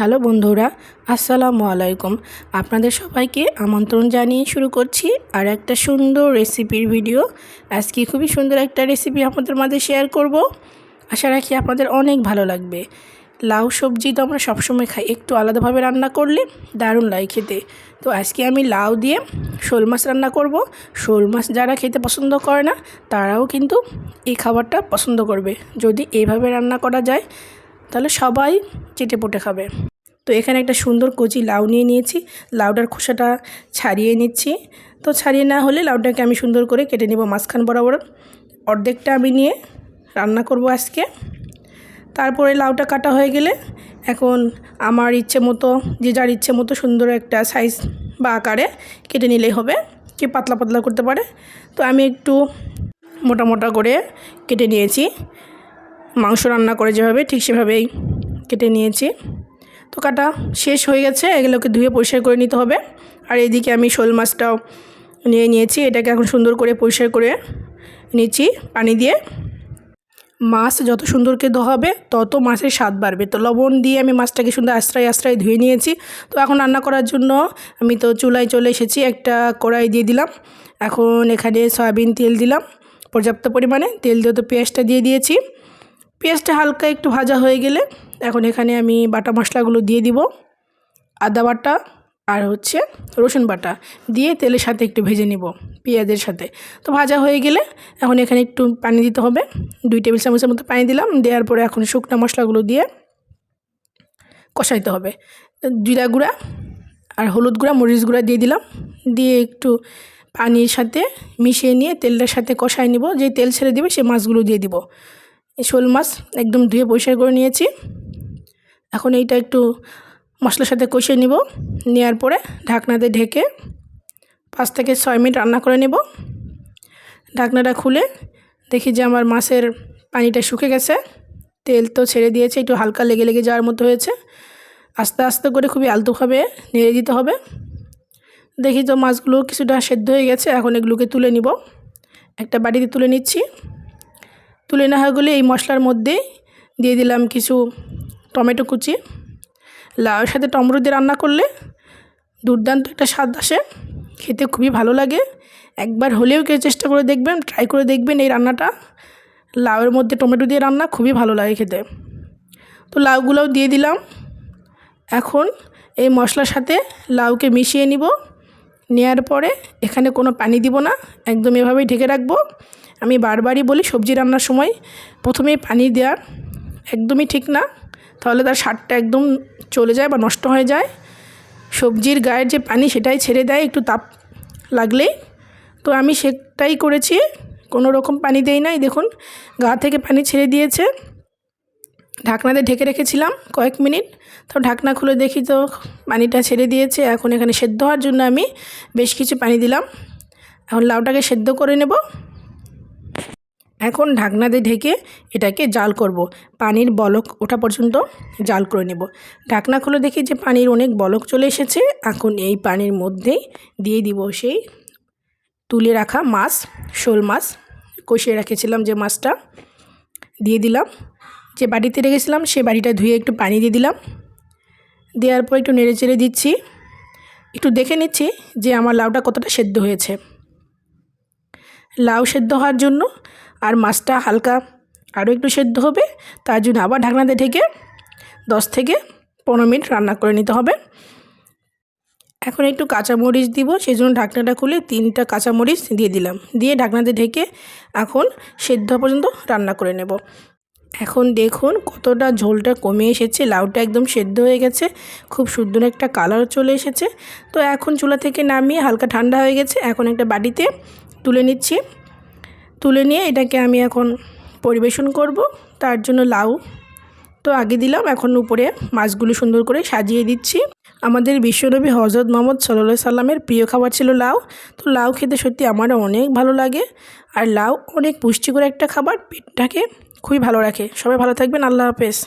Hello বন্ধুরা, আসসালামু আলাইকুম। আপনাদের সবাইকে আমন্ত্রণ জানিয়ে শুরু করছি আর একটা সুন্দর রেসিপির ভিডিও। আজকে খুবই সুন্দর একটা রেসিপি আপনাদের মাঝে শেয়ার করব। আশা রাখি আপনাদের অনেক ভালো লাগবে। লাউ সবজি তো আমরা সবসময় খাই, একটু আলাদাভাবে রান্না করলে দারুণ লাগে খেতে। তো আজকে আমি লাউ দিয়ে শোল মাছ রান্না করব। শোল মাছ যারা খেতে পছন্দ করে না, তারাও কিন্তু এই খাবারটা পছন্দ করবে। যদি এইভাবে রান্না করা যায়, তাহলে সবাই চেটে পুটে খাবে। তো এখানে একটা সুন্দর কচি লাউ নিয়ে নিয়েছি। লাউটার খোসাটা ছাড়িয়ে নিচ্ছি। তো ছাড়িয়ে না হলে লাউটাকে আমি সুন্দর করে কেটে নেব মাঝখান বরাবর। অর্ধেকটা আমি নিয়ে রান্না করব আজকে। তারপরে লাউটা কাটা হয়ে গেলে এখন আমার ইচ্ছে মতো, যে যার ইচ্ছে মতো সুন্দর একটা সাইজ বা আকারে কেটে নিলেই হবে। কি পাতলা পাতলা করতে পারে। তো আমি একটু মোটা মোটা করে কেটে নিয়েছি। মাংস রান্না করে যেভাবে ঠিক সেভাবেই কেটে নিয়েছি। তো কাটা শেষ হয়ে গেছে, এগুলোকে ধুয়ে পরিষ্কার করে নিতে হবে। আর এদিকে আমি শোল মাছটাও নিয়ে নিয়েছি, এটাকে এখন সুন্দর করে পরিষ্কার করে নিচ্ছি পানি দিয়ে। মাছ যত সুন্দরকে ধোয়া হবে, তত মাছের স্বাদ বাড়বে। তো লবণ দিয়ে আমি মাছটাকে সুন্দর আশ্রয় আশ্রয় ধুয়ে নিয়েছি। তো এখন রান্না করার জন্য আমি তো চুলায় চলে এসেছি, একটা কড়াই দিয়ে দিলাম। এখন এখানে সয়াবিন তেল দিলাম, পর্যাপ্ত পরিমাণে। তেল দিয়ে তো পেঁয়াজটা দিয়ে দিয়েছি। পেঁয়াজটা হালকা একটু ভাজা হয়ে গেলে এখন এখানে আমি বাটা মশলাগুলো দিয়ে দিব, আদা বাটা আর হচ্ছে রসুন বাটা দিয়ে তেলের সাথে একটু ভেজে নিব পেঁয়াজের সাথে। তো ভাজা হয়ে গেলে এখন এখানে একটু পানি দিতে হবে, দুই টেবিল চামচের মতো পানি দিলাম, দেওয়ার পরে এখন শুকনো মশলাগুলো দিয়ে কষাইতে হবে। জিরা গুঁড়া আর হলুদ গুঁড়া, মরিচ গুঁড়া দিয়ে দিলাম, দিয়ে একটু পানির সাথে মিশিয়ে নিয়ে তেলটার সাথে কষাই নিব, যে তেল ছেড়ে দিবে সে মাছগুলো দিয়ে দিব। শোল মাছ একদম ধুয়ে পরিষ্কার করে নিয়েছি। এখন এইটা একটু মশলার সাথে কষিয়ে নিব। নেওয়ার পরে ঢাকনাতে ঢেকে পাঁচ থেকে ছয় মিনিট রান্না করে নেব। ঢাকনাটা খুলে দেখি যে আমার মাছের পানিটা শুকে গেছে। তেল তো ছেড়ে দিয়েছে, একটু হালকা লেগে লেগে যাওয়ার মতো হয়েছে। আস্তে আস্তে করে খুবই আলতোভাবে নেড়ে দিতে হবে। দেখি তো মাছগুলো কিছুটা সেদ্ধ হয়ে গেছে, এখন এগুলোকে তুলে নিব। একটা বাড়িতে তুলে নিচ্ছি। তুলে নেওয়া গেলে এই মশলার মধ্যে দিয়ে দিলাম কিছু টমেটো কুচি, লাউয়ের সাথে টমেটো দিয়ে রান্না করলে দুর্দান্ত একটা স্বাদ আসে, খেতে খুবই ভালো লাগে। একবার হলেও কেউ চেষ্টা করে দেখবেন ট্রাই করে দেখবেন এই রান্নাটা। লাউয়ের মধ্যে টমেটো দিয়ে রান্না খুবই ভালো লাগে খেতে। তো লাউগুলোও দিয়ে দিলাম। এখন এই মশলার সাথে লাউকে মিশিয়ে নিব। নেওয়ার পরে এখানে কোনো পানি দিব না, একদম এভাবেই ঢেকে রাখব। আমি বারবারই বলি সবজি রান্নার সময় প্রথমেই পানি দেওয়ার। একদমই ঠিক না। তাহলে তার স্বাদটা একদম চলে যায় বা নষ্ট হয়ে যায়। সবজির গায়ের যে পানি সেটাই ছেড়ে দেয় একটু তাপ লাগলেই তো আমি সেটাই করেছি, কোনো রকম পানি দেই নাই। দেখুন, গা থেকে পানি ছেড়ে দিয়েছে। ঢাকনাতে ঢেকে রেখেছিলাম কয়েক মিনিট। তো ঢাকনা খুলে দেখি তো পানিটা ছেড়ে দিয়েছে। এখন এখানে সেদ্ধ হওয়ার জন্য আমি বেশ কিছু পানি দিলাম। এখন লাউটাকে সেদ্ধ করে নেব। এখন ঢাকনা দিয়ে ঢেকে এটাকে জাল করব। পানির বলক ওঠা পর্যন্ত জাল করে নেব। ঢাকনা খুলে দেখি যে পানির অনেক বলক চলে এসেছে। এখন এই পানির মধ্যেই দিয়ে দিব সেই তুলে রাখা মাছ, শোল মাছ। কষিয়ে রেখেছিলাম যে মাছটা। দিয়ে দিলাম। যে বাড়িতে রেখেছিলাম সে বাড়িটা ধুয়ে একটু পানি দিয়ে দিলাম। দেওয়ার পর একটু নেড়ে চেড়ে দিচ্ছি। একটু দেখে নিচ্ছি যে আমার লাউটা কতটা সেদ্ধ হয়েছে। লাউ সেদ্ধ হওয়ার জন্য আর মাছটা হালকা আরও একটু সেদ্ধ হবে, তার জন্য আবার ঢাকনাতে ঢেকে দশ থেকে পনেরো মিনিট রান্না করে নিতে হবে। এখন একটু কাঁচামরিচ দিব সেই জন্য ঢাকনাটা খুলে তিনটা কাঁচামরিচ দিয়ে দিলাম। দিয়ে ঢাকনাতে ঢেকে এখন সেদ্ধ পর্যন্ত রান্না করে নেব। এখন দেখুন কতটা ঝোলটা কমে এসেছে, লাউটা একদম সেদ্ধ হয়ে গেছে, খুব সুন্দর একটা কালার চলে এসেছে। তো এখন চুলা থেকে নামিয়ে হালকা ঠান্ডা হয়ে গেছে, এখন একটা বাটিতে তুলে নিচ্ছি। তুলে নিয়ে এটাকে আমি এখন পরিবেশন করব। তার জন্য লাউ তো আগে দিলাম, এখন উপরে মাছগুলো সুন্দর করে সাজিয়ে দিচ্ছি। আমাদের বিশ্বনবী হজরত মোহাম্মদ সাল্লা সাল্লামের প্রিয় খাবার ছিল লাউ। তো লাউ খেতে সত্যি আমারও অনেক ভালো লাগে। আর লাউ অনেক পুষ্টিকর একটা খাবার, পেটটাকে খুবই ভালো রাখে। সবাই ভালো থাকবেন, আল্লাহ হাফেজ।